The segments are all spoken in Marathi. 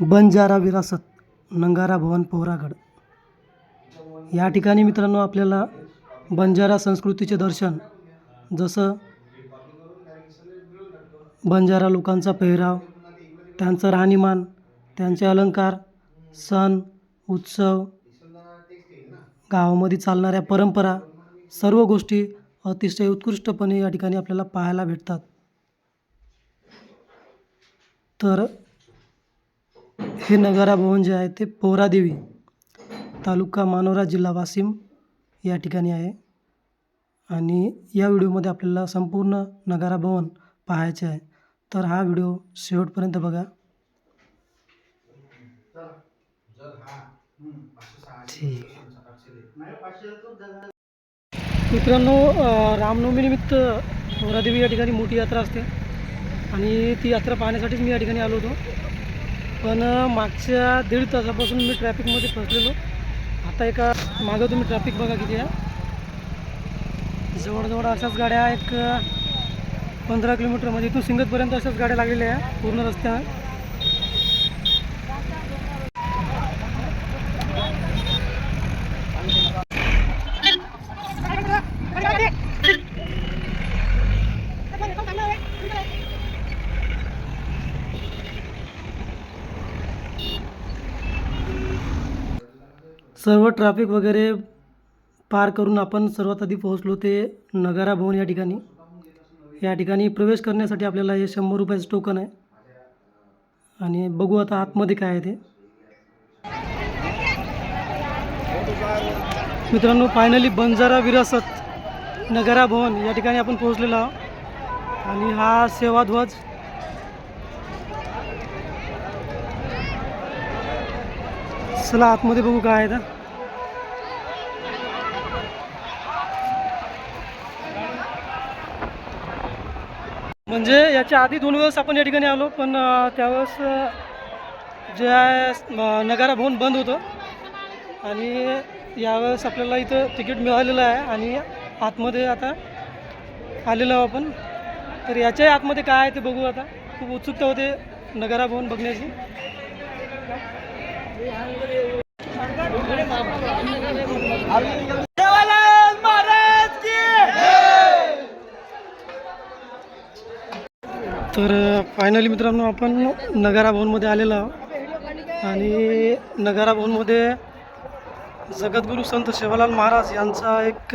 बंजारा विरासत नंगारा भवन पोहरागड. या ठिकाणी मित्रांनो आपल्याला बंजारा संस्कृतीचे दर्शन जसं बंजारा लोकांचा पेहराव त्यांचं राहणीमान त्यांचे अलंकार सण उत्सव गावामध्ये चालणाऱ्या परंपरा सर्व गोष्टी अतिशय उत्कृष्टपणे या ठिकाणी आपल्याला पाहायला भेटतात. तर हे नगारा भवन जे आहे ते पोहरादेवी तालुका मानोरा जिल्हा वाशिम या ठिकाणी आहे. आणि या व्हिडिओमध्ये आपल्याला संपूर्ण नगारा भवन पाहायचे आहे. तर हा व्हिडिओ शेवटपर्यंत बघा. ठीक मित्रांनो रामनवमीनिमित्त पोहरादेवी या ठिकाणी मोठी यात्रा असते. आणि ती यात्रा पाहण्यासाठीच मी या ठिकाणी आलो होतो. पण मागच्या दीड तासापासून मी ट्रॅफिकमध्ये फसलेलो. आता एका मागं तुम्ही ट्रॅफिक बघा किती आहे. जवळजवळ अशाच गाड्या एक पंधरा किलोमीटरमध्ये इथून सिंगतपर्यंत अशाच गाड्या लागलेल्या आहे पूर्ण रस्त्यावर. सर्व ट्रॅफिक वगैरे पार करून आपण सर्वात आधी पोहोचलो ते नगारा भवन या ठिकाणी. या ठिकाणी प्रवेश करण्यासाठी आपल्याला हे शंभर रुपयाचं टोकन आहे. आणि बघू आता आतमध्ये काय आहे ते. मित्रांनो फायनली बंजारा विरासत नगारा भवन या ठिकाणी आपण पोहोचलेलो आहोत. आणि हा सेवाध्वज चला आतमध्ये बघू काय आहे तर. म्हणजे याच्या आधी दोन वेळेस आपण या ठिकाणी आलो पण त्यावेळेस जे आहे नगारा भवन बंद होतं. आणि यावेळेस आपल्याला इथं तिकीट मिळालेलं आहे आणि आतमध्ये आता आलेलो आहो आपण. तर याच्याही आतमध्ये काय आहे ते बघू आता. खूप उत्सुकता होते नगारा भवन बघण्याची. तर फायनली मित्रांनो आपण नगारा भवनमध्ये आलेलो आहोत. आणि नगारा भवनमध्ये जगद्गुरू संत सेवालाल महाराज यांचा एक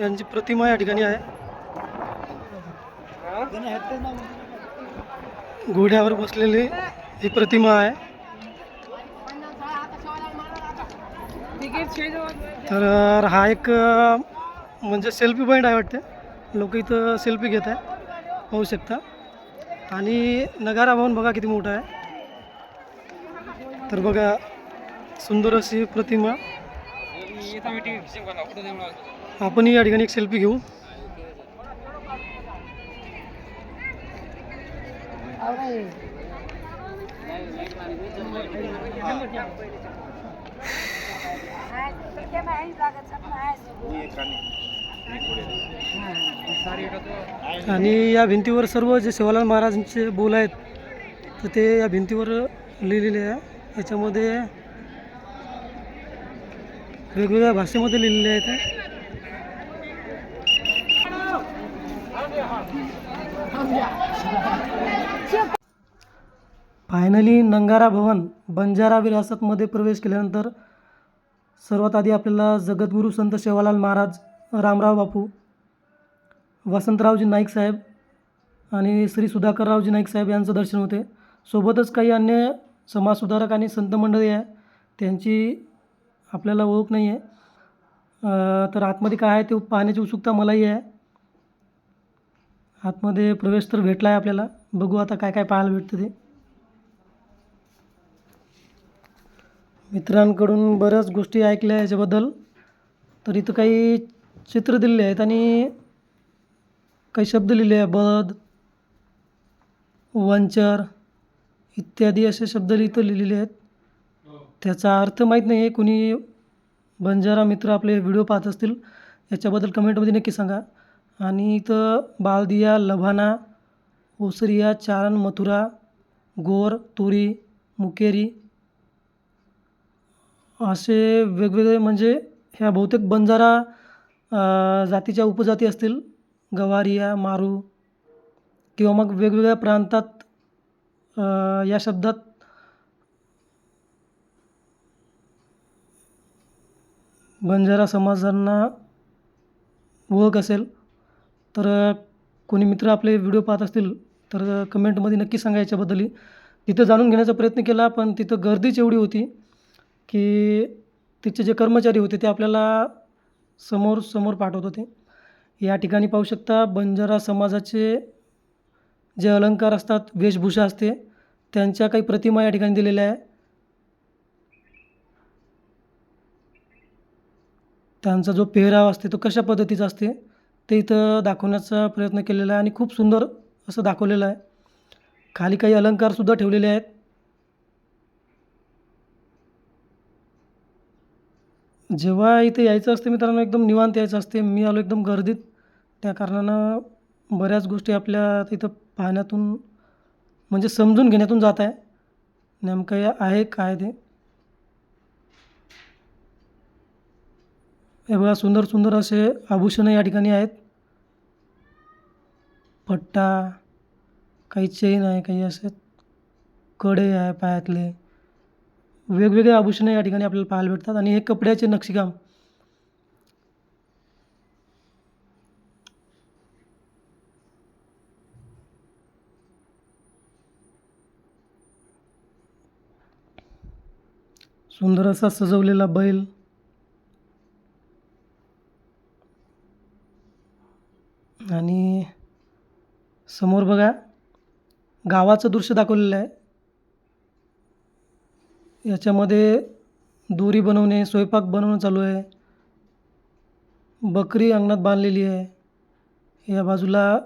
यांची प्रतिमा या ठिकाणी आहे. घोड्यावर बसलेली ही प्रतिमा आहे. तर हा एक म्हणजे सेल्फी पॉईंट आहे वाटते. लोक इथं सेल्फी घेत आहे पाहू शकता. आणि नगारा भवन बघा किती मोठा आहे. तर बघा सुंदर अशी प्रतिमा. आपणही या ठिकाणी एक सेल्फी घेऊ. आणि या भिंतीवर सर्व जे सेवालाल महाराजांचे बोल आहेत तर ते या भिंतीवर लिहिलेले आहे. याच्यामध्ये वेगवेगळ्या भाषेमध्ये लिहिलेले आहेत. फायनली नंगारा भवन बंजारा विरासतमध्ये प्रवेश केल्यानंतर सर्वात आधी आपल्याला जगद्गुरू संत सेवालाल महाराज रामराव बापू वसंतरावजी नाईक साहेब आणि श्री सुधाकररावजी नाईक साहेब यांचं दर्शन होते. सोबतच काही अन्य समाजसुधारक आणि संत मंडळी आहे त्यांची आपल्याला ओळख नाही आहे तर आतमध्ये काय आहे ते पाहण्याची उत्सुकता मलाही आहे. आतमध्ये प्रवेश तर भेटला आहे आपल्याला. बघू आता काय काय पाहायला भेटतं ते. मित्रांकडून बऱ्याच गोष्टी ऐकल्या याच्याबद्दल. तर इथं काही चित्र दिलेले आहेत आणि काही शब्द लिहिले आहे बद वंचर इत्यादी असे शब्द इथं लिहिलेले आहेत. त्याचा अर्थ माहीत नाही आहे. कुणी बंजारा मित्र आपले व्हिडिओ पाहत असतील याच्याबद्दल कमेंटमध्ये नक्की सांगा. आणि इथं बालदिया लभाना ओसरिया चारण मथुरा गोर तुरी मुकेरी असे वेगवेगळे म्हणजे ह्या बहुतेक बंजारा जातीच्या उपजाती असतील. गवारिया मारू किंवा मग वेगवेगळ्या प्रांतात या शब्दात बंजारा समाजांना ओळख असेल. तर कोणी मित्र आपले व्हिडिओ पाहत असतील तर कमेंटमध्ये नक्की सांगा याच्याबद्दलही. तिथं जाणून घेण्याचा प्रयत्न केला पण तिथं गर्दीच एवढी होती. की तिचे जे कर्मचारी होते ते आपल्याला समोर समोर पाठवत होते. या ठिकाणी पाहू शकता बंजारा समाजाचे जे अलंकार असतात वेशभूषा असते त्यांच्या काही प्रतिमा या ठिकाणी दिलेल्या आहे. त्यांचा जो पेहराव असते तो कशा पद्धतीचा असते ते इथं दाखवण्याचा प्रयत्न केलेला आहे आणि खूप सुंदर असं दाखवलेलं आहे. खाली काही अलंकारसुद्धा ठेवलेले आहेत. जेव्हा इथे यायचं असते मित्रांनो एकदम निवांत यायचं असते. मी आलो एकदम गर्दीत. त्या कारणानं बऱ्याच गोष्टी आपल्या तिथं पाहण्यातून म्हणजे समजून घेण्यातून जात आहे. नेमकं हे आहे काय ते? हे बघा सुंदर सुंदर असे आभूषणं या ठिकाणी आहेत. पट्टा काही चेन आहे काही असे कडे आहे पायातले. वेगवेगळे आभूषणं या ठिकाणी आपल्याला पाहायला भेटतात आणि हे कपड्याचे नक्षीकाम. सुंदर असा सजवलेला बैल. आणि समोर बघा गावाचं दृश्य दाखवलेलं आहे. याच्यामध्ये दोरी बनवणे स्वयंपाक बनवणं चालू आहे. बकरी अंगणात बांधलेली आहे. या बाजूला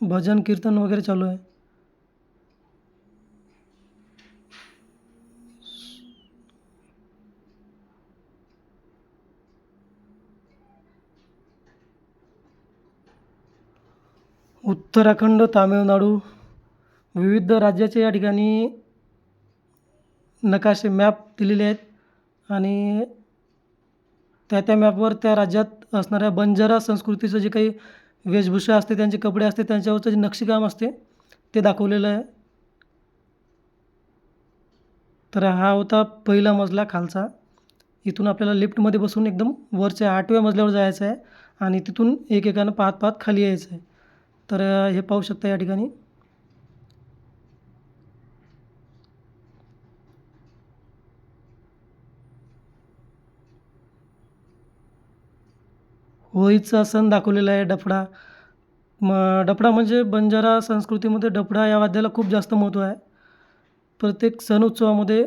भजन कीर्तन वगैरे चालू आहे. उत्तराखंड तामिळनाडू विविध राज्याच्या या ठिकाणी नकाशे मॅप दिलेले आहेत. आणि त्या त्या मॅपवर त्या राज्यात असणाऱ्या बंजारा संस्कृतीचं जे काही वेशभूषा असते त्यांचे कपडे असते त्यांच्यावरचं जे नक्षीकाम असते ते दाखवलेलं आहे. तर हा होता पहिला मजला खालचा. इथून आपल्याला लिफ्टमध्ये बसून एकदम वरच्या आठव्या मजल्यावर जायचं आहे. आणि तिथून एकेकानं पाहत पाहत खाली यायचं आहे. तर हे पाहू शकता या ठिकाणी. होळीचा सण दाखवलेला आहे डफडा. मग डफडा म्हणजे बंजारा संस्कृतीमध्ये डफडा या वाद्याला खूप जास्त महत्त्व आहे. प्रत्येक सण उत्सवामध्ये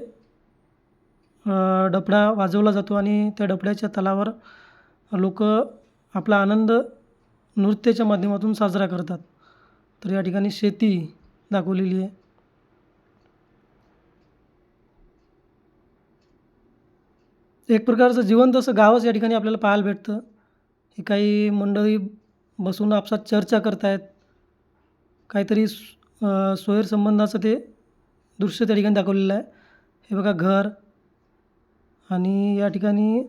डफडा वाजवला जातो आणि त्या डफड्याच्या तालावर लोक आपला आनंद नृत्याच्या माध्यमातून साजरा करतात. तर या ठिकाणी शेती दाखवलेली आहे. एक प्रकारचं जिवंत असं गावच या ठिकाणी आपल्याला पाहायला भेटतं. हे काही मंडळी बसून आपसात चर्चा करतायत. काहीतरी सोयर संबंधाचं ते दृश्य त्या ठिकाणी दाखवलेलं आहे. हे बघा घर आणि या ठिकाणी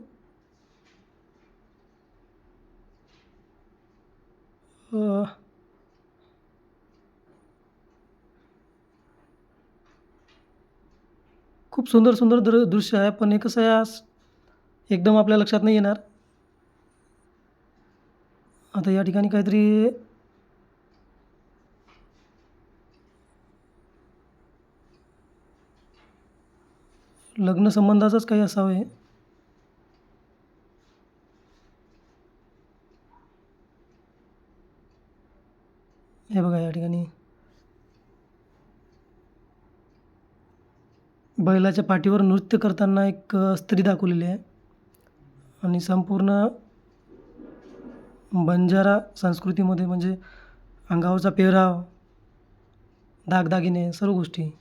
खूप सुंदर सुंदर दृ दृश्य आहे. पण हे कसं आहे आज एकदम आपल्या लक्षात नाही येणार. आता या ठिकाणी काहीतरी लग्नसंबंधाचाच काही असावं हे. हे बघा या ठिकाणी. बैलाच्या पाठीवर नृत्य करताना एक स्त्री दाखवलेली आहे. आणि संपूर्ण बंजारा संस्कृतीमध्ये म्हणजे अंगावरचा पेहराव दागदागिने सर्व गोष्टी.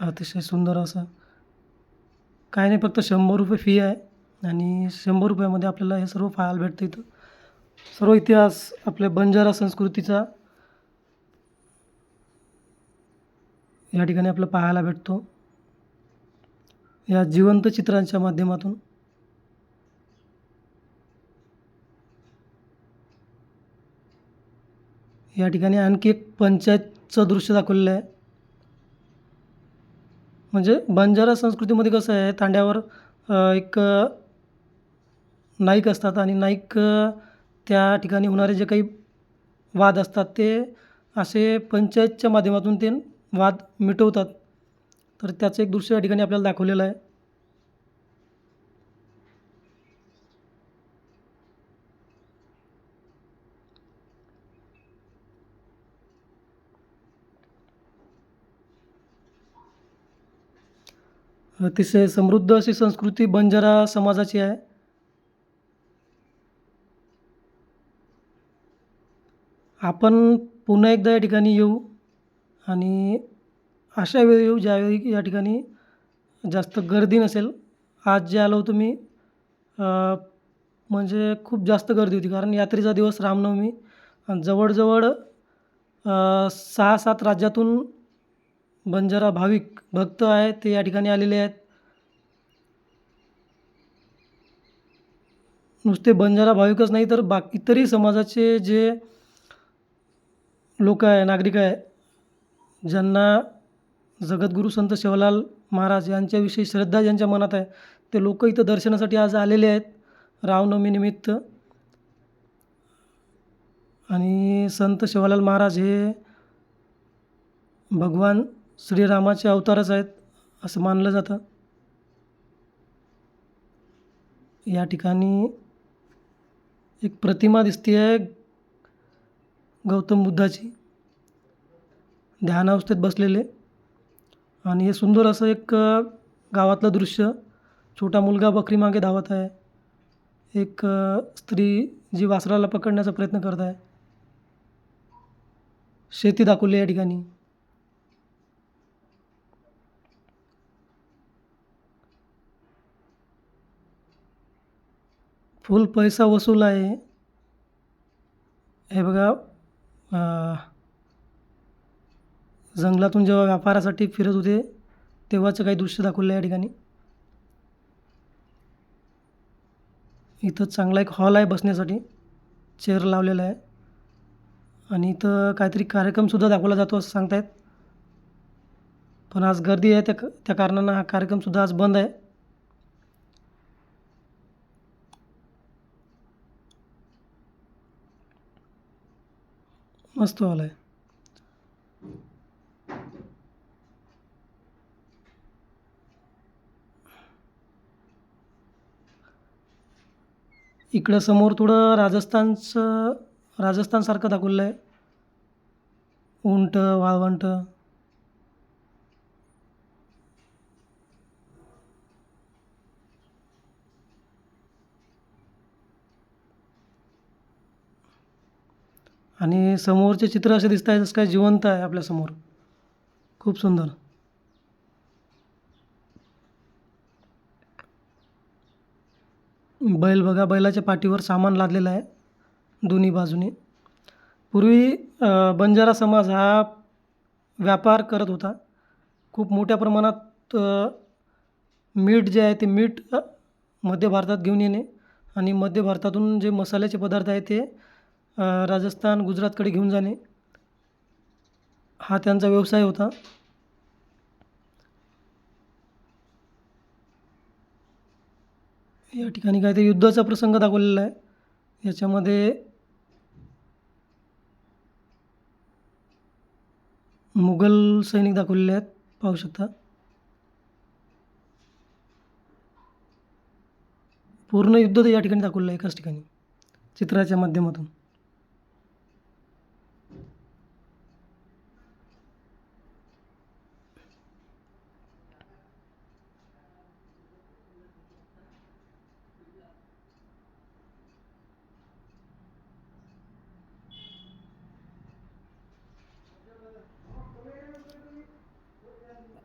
अतिशय सुंदर असं. काय नाही फक्त शंभर रुपये फी आहे आणि शंभर रुपयामध्ये आपल्याला हे सर्व पाहायला भेटतं इथं. सर्व इतिहास आपल्या बंजारा संस्कृतीचा या ठिकाणी आपलं पाहायला भेटतो. या जिवंत चित्रांच्या माध्यमातून या ठिकाणी आणखी एक पंचायतचं दृश्य दाखवलेलं आहे. म्हणजे बंजारा संस्कृतीमध्ये कसं आहे तांड्यावर एक नाईक असतात आणि नाईक त्या ठिकाणी होणारे जे काही वाद असतात ते असे पंचायतच्या माध्यमातून ते वाद मिटवतात. तर त्याचं एक दृश्य या ठिकाणी आपल्याला दाखवलेलं आहे. अतिशय समृद्ध अशी संस्कृती बंजारा समाजाची आहे. आपण पुन्हा एकदा या ठिकाणी येऊ आणि अशा वेळी येऊ ज्यावेळी या ठिकाणी जास्त गर्दी नसेल. आज जे आलो होतो मी म्हणजे खूप जास्त गर्दी होती कारण यात्रेचा दिवस रामनवमी. जवळजवळ सहा सात राज्यातून बंजारा भाविक भक्त आहेत ते या ठिकाणी आलेले आहेत. नुसते बंजारा भाविकच नाही तर बाकी इतरही समाजाचे जे लोक आहे नागरिक आहे ज्यांना जगद्गुरू संत शिवलाल महाराज यांच्याविषयी श्रद्धा ज्यांच्या मनात आहे ते लोक इथं दर्शनासाठी आज आलेले आहेत रामनवमीनिमित्त आणि संत शिवालाल महाराज हे भगवान श्रीरामाचे अवतारच आहेत असं मानलं जातं. या ठिकाणी एक प्रतिमा दिसते आहे गौतम बुद्धाची. ध्यानावस्थेत बसलेले. आणि हे सुंदर असं एक गावातलं दृश्य. छोटा मुलगा बकरी मागे धावत आहे. एक स्त्री जी वासराला पकडण्याचा प्रयत्न करत आहे. शेती दाखवली या ठिकाणी. फुल पैसा वसूल आहे. हे बघा जंगलातून जेव्हा व्यापारासाठी फिरत होते तेव्हाचं काही दृश्य दाखवलं आहे या ठिकाणी. इथं चांगला एक हॉल आहे बसण्यासाठी. चेअर लावलेला आहे. आणि इथं काहीतरी कार्यक्रमसुद्धा दाखवला जातो असं सांगतायत. पण आज गर्दी आहे त्या त्या कारणानं हा कार्यक्रमसुद्धा आज बंद आहे. मस्त हॉल आहे. इकडं समोर थोडं राजस्थानचं राजस्थानसारखं दाखवलं आहे उंट वाळवंट. आणि समोरचे चित्र असे दिसत आहे जसं काय जिवंत आहे आपल्यासमोर खूप सुंदर. बैल बघा बैलाच्या पाठीवर सामान लादलेलं आहे दोन्ही बाजूने. पूर्वी बंजारा समाज हा व्यापार करत होता. खूप मोठ्या प्रमाणात मीठ जे आहे ते मीठ मध्य भारतात घेऊन येणे आणि मध्य भारतातून जे मसाल्याचे पदार्थ आहे ते राजस्थान गुजरातकडे घेऊन जाणे. हा त्यांचा व्यवसाय होता. या ठिकाणी काहीतरी युद्धाचा प्रसंग दाखवलेला आहे. याच्यामध्ये मुघल सैनिक दाखवलेले आहेत. पाहू शकता. पूर्ण युद्ध या ठिकाणी दाखवलेलं आहे एकाच ठिकाणी. चित्राच्या माध्यमातून.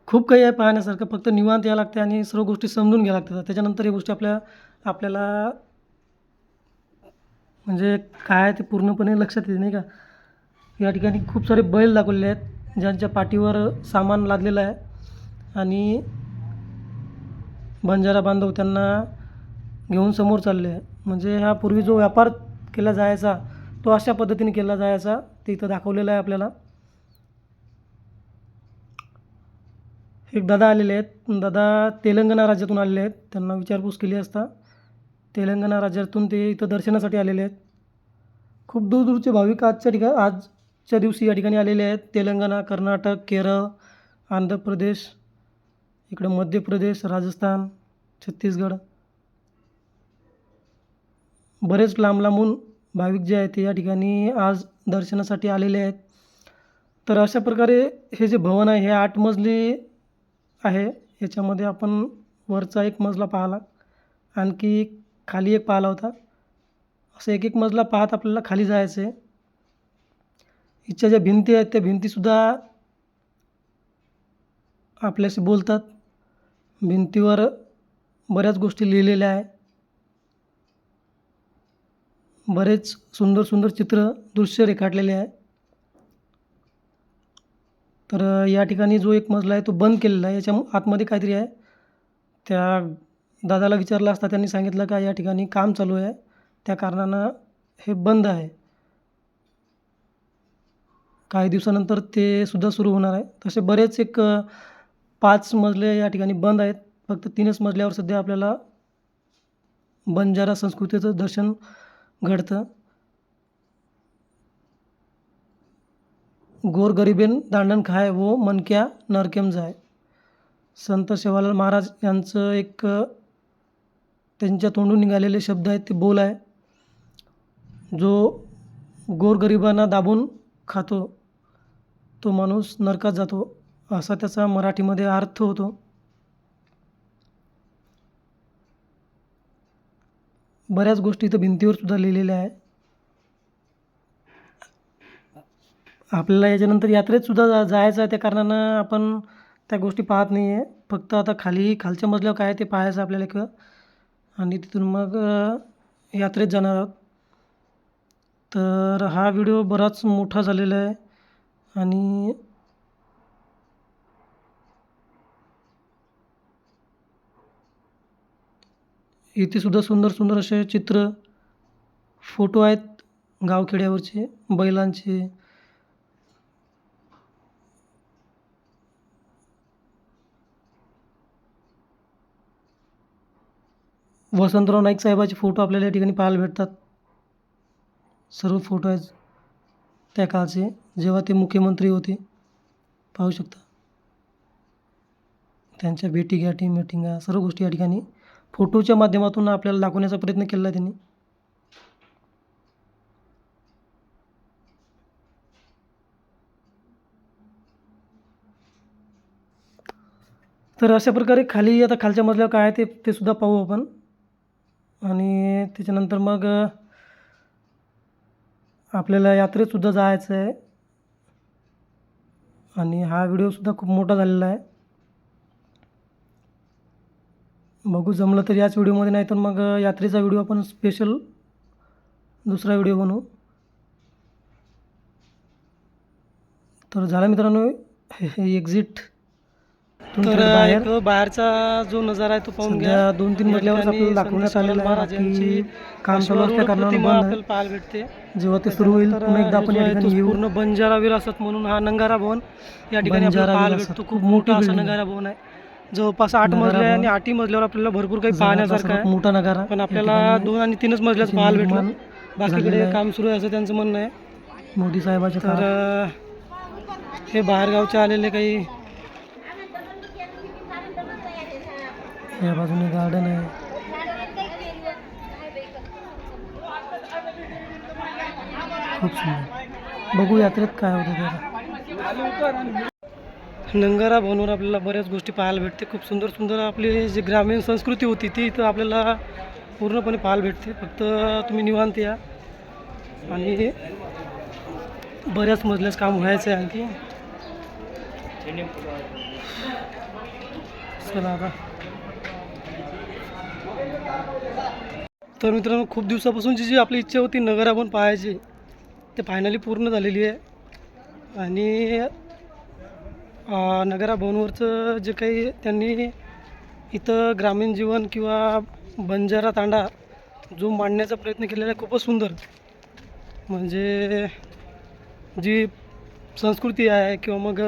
खूप काही आहे पाहण्यासारखं फक्त निवांत यावं लागते आणि सर्व गोष्टी समजून घ्याव्या लागतात. त्याच्यानंतर या गोष्टी आपल्या आपल्याला म्हणजे काय ते पूर्णपणे लक्षात येते नाही का? या ठिकाणी खूप सारे बैल दाखवलेले आहेत ज्यांच्या पाठीवर सामान लादलेलं आहे आणि बंजारा बांधव त्यांना घेऊन समोर चालले आहे. म्हणजे हा पूर्वी जो व्यापार केला जायचा तो अशा पद्धतीने केला जायचा ते इथं दाखवलेला आहे आपल्याला. एक दादा आलेले आहेत. दादा तेलंगणा राज्यातून आलेले आहेत. त्यांना विचारपूस केली असता. तेलंगणा राज्यातून ते इथं दर्शनासाठी आलेले आहेत. खूप दूरदूरचे भाविक आजच्या ठिका आजच्या दिवशी या ठिकाणी आलेले आहेत. तेलंगणा कर्नाटक केरळ आंध्र प्रदेश इकडं मध्य प्रदेश राजस्थान छत्तीसगड. बरेच लांब लांबून भाविक जे आहेत ते या ठिकाणी आज दर्शनासाठी आलेले आहेत. तर अशा प्रकारे हे जे भवन आहे हे आठ मजली आहे. याच्यामध्ये आपण वरचा एक मजला पाहिला. आणखी खाली एक पाहिला होता. असं एक एक मजला पाहत आपल्याला खाली जायचं आहे. इथच्या ज्या भिंती आहेत त्या भिंतीसुद्धा आपल्याशी बोलतात. भिंतीवर बऱ्याच गोष्टी लिहिलेल्या आहे. बरेच सुंदर सुंदर चित्र दृश्य रेखाटलेले आहे. तर या ठिकाणी जो एक मजला आहे तो बंद केलेला आहे. याच्या आतमध्ये काहीतरी आहे. त्या दादाला विचारलं असता त्यांनी सांगितलं का या ठिकाणी काम चालू आहे. त्या कारणानं हे बंद आहे. काही दिवसानंतर ते सुद्धा सुरू होणार आहे. तसे बरेच एक पाच मजले या ठिकाणी बंद आहेत. फक्त तीनच मजल्यावर सध्या आपल्याला बंजारा संस्कृतीचं दर्शन घडतं. गोरगरिबेन दांडण खाय वो मनक्या नरकेम जाय. संत सेवालाल महाराज यांचं एक त्यांच्या तोंडून निघालेले शब्द आहेत ते बोल आहे. जो गोरगरिबांना दाबून खातो तो माणूस नरकात जातो असा त्याचा मराठीमध्ये अर्थ होतो. बऱ्याच गोष्टी इथं भिंतीवर सुद्धा लिहिलेल्या आहे. आपल्याला याच्यानंतर यात्रेत सुद्धा जा जायचं आहे त्या कारणानं आपण त्या गोष्टी पाहत नाही आहे. फक्त आता खाली खालच्या मजल्यावर काय ते पाहायचं आपल्याला एक आणि तिथून मग यात्रेत जाणार आहोत. तर हा व्हिडिओ बराच मोठा झालेला आहे. आणि इथे सुद्धा सुंदर सुंदर असे चित्र फोटो आहेत गावखेड्यावरचे बैलांचे. वसंतराव नाईक साहेबाचे फोटो आपल्याला या ठिकाणी पाहायला भेटतात. सर्व फोटो आहेत त्या काळचे. जेव्हा ते मुख्यमंत्री होते पाहू शकता. त्यांच्या भेटी गाठी मिटिंगा सर्व गोष्टी या ठिकाणी फोटोच्या माध्यमातून आपल्याला दाखवण्याचा प्रयत्न केला त्यांनी. तर अशा प्रकारे खाली आता खालच्या मजल्यावर काय आहे ते ते सुद्धा पाहू आपण. आणि त्याच्यानंतर मग आपल्याला यात्रेतसुद्धा जायचं आहे आणि हा व्हिडिओसुद्धा खूप मोठा झालेला आहे. बघू जमलं तर याच व्हिडिओमध्ये नाही तर मग यात्रेचा व्हिडिओ आपण स्पेशल दुसरा व्हिडिओ बनवू. तर झाला मित्रांनो हे हे एक्झिट तर बाहेर. बाहेरचा जो नजारा आहे तो पाहून घ्या. दोन तीन मजल्यावर आपल्याला दाखवण्यात आलेला आहे की काम चालू असल्या कारणानं पाहायला भेटते. जेव्हा ते सुरू होईल एकदा आपण या ठिकाणी पूर्ण बंजारा विरासत म्हणून हा नंगारा भवन या ठिकाणी आपल्याला पाहायला भेटतो. खूप मोठा असा नगारा भवन आहे. जवळपास आठ मजले आणि आठही मजल्यावर आपल्याला भरपूर काही पाहण्यासारखं आहे. मोठा नगारा पण आपल्याला दोन आणि तीनच मजल्याच पाहायला भेटलं बाकीकडे काम सुरू आहे असं त्यांचं म्हणणं आहे. मोदी साहेबाच्या तर हे बाहेरगावचे आलेले काही या बाजूने गार्डन आहे. खूप सुंदर. बघू यात्रेत काय होतं त्याला नंगारा भवनवर आपल्याला बऱ्याच गोष्टी पाहायला भेटते. खूप सुंदर सुंदर आपली जी ग्रामीण संस्कृती होती ती इथं आपल्याला पूर्णपणे पाहायला भेटते. फक्त तुम्ही निवांत या. आणि बऱ्याच मजल्यास काम व्हायचं आहे आणखी. चला आता. तर मित्रांनो खूप दिवसापासूनची जी आपली इच्छा होती नगर आपण पाहायची ते फायनली पूर्ण झालेली आहे. आणि नगराभवनवरचं नगरा भवनवरचं जे काही त्यांनी इथं ग्रामीण जीवन किंवा बंजारा तांडा जो मांडण्याचा प्रयत्न केलेला आहे खूपच सुंदर. म्हणजे जी संस्कृती आहे किंवा मग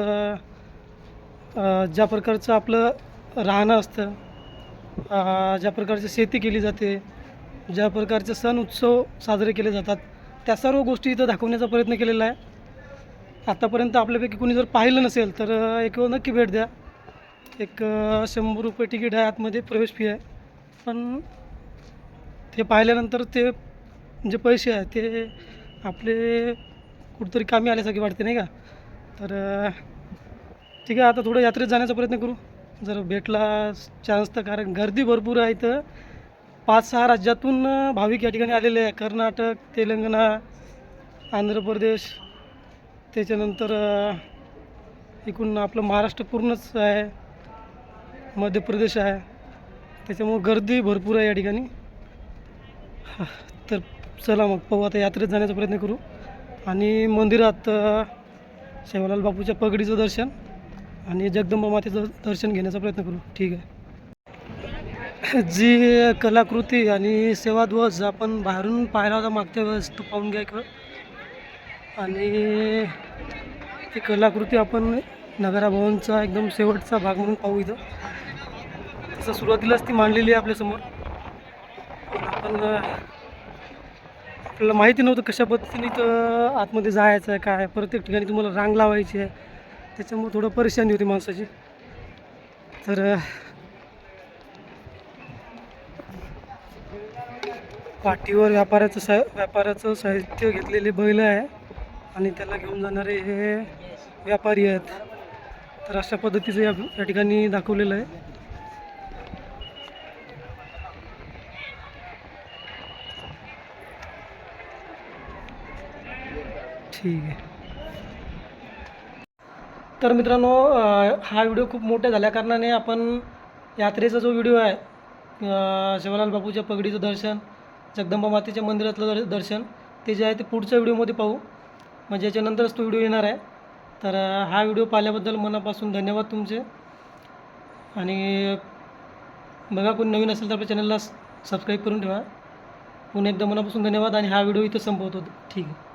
ज्या प्रकारचं आपलं राहणं असतं ज्या प्रकारची शेती केली जाते ज्या प्रकारचे सण उत्सव साजरे केले जातात त्या सर्व गोष्टी इथं दाखवण्याचा प्रयत्न केलेला आहे. आत्तापर्यंत आपल्यापैकी कोणी जर पाहिलं नसेल तर एक वेळ नक्की भेट द्या. एक शंभर रुपये तिकीट आहे आतमध्ये प्रवेश फी आहे. पण ते पाहिल्यानंतर ते जे पैसे आहे ते आपले कुठंतरी कामी आल्यासारखे वाटते नाही का? तर ठीक आहे आता थोडं यात्रेत जाण्याचा प्रयत्न करू. जर भेटला चान्स तर कारण गर्दी भरपूर आहे तर पाच सहा राज्यातून भाविक या ठिकाणी आलेले आहे कर्नाटक तेलंगणा आंध्र प्रदेश त्याच्यानंतर एकूण आपलं महाराष्ट्र पूर्णच आहे. मध्य प्रदेश आहे. त्याच्यामुळं गर्दी भरपूर आहे या ठिकाणी. हा, तर चला मग पाहू. आता यात्रेत जाण्याचा प्रयत्न करू. आणि मंदिरात शेवालाल बापूच्या पगडीचं दर्शन. आणि जगदंबा मातेचं दर्शन घेण्याचा प्रयत्न करू. ठीक आहे. जी कलाकृती आणि सेवाध्वज आपण बाहेरून पाहिला होता मागच्या वेळेस तो पाहून घ्या इकडं. आणि ती कलाकृती आपण नगराभवनचा एकदम शेवटचा भाग म्हणून पाहू इथं. तसं सुरुवातीलाच ती मांडलेली आहे आपल्यासमोर पण आपण आपल्याला माहिती नव्हतं कशा पद्धतीने इथं आतमध्ये जायचं आहे काय प्रत्येक ठिकाणी तुम्हाला रांग लावायची आहे. त्याच्यामुळे थोडं परेशानी होती माणसाची. तर पाठीवर व्यापाराचं सा व्यापाराचं साहित्य घेतलेले बैल आहे आणि त्याला घेऊन जाणारे हे व्यापारी आहेत. तर अशा पद्धतीचं या या ठिकाणी दाखवलेलं आहे. ठीक आहे. तर मित्रांनो हा व्हिडिओ खूप मोठा झाल्या कारणाने आपण यात्रेचा जो व्हिडिओ आहे शिवलाल बापूच्या पगडीचं दर्शन जगदंबा मातेच्या मंदिरातलं दर दर्शन ते जे आहे ते पुढच्या व्हिडिओमध्ये पाहू. म्हणजे याच्यानंतरच तो व्हिडिओ येणार आहे. तर हा व्हिडिओ पाहिल्याबद्दल मनापासून धन्यवाद तुमचे. आणि बघा कोणी नवीन असेल तर आपल्या चॅनलला सबस्क्राईब करून ठेवा. पुन्हा एकदा मनापासून धन्यवाद आणि हा व्हिडिओ इथं संपवतो. ठीक आहे.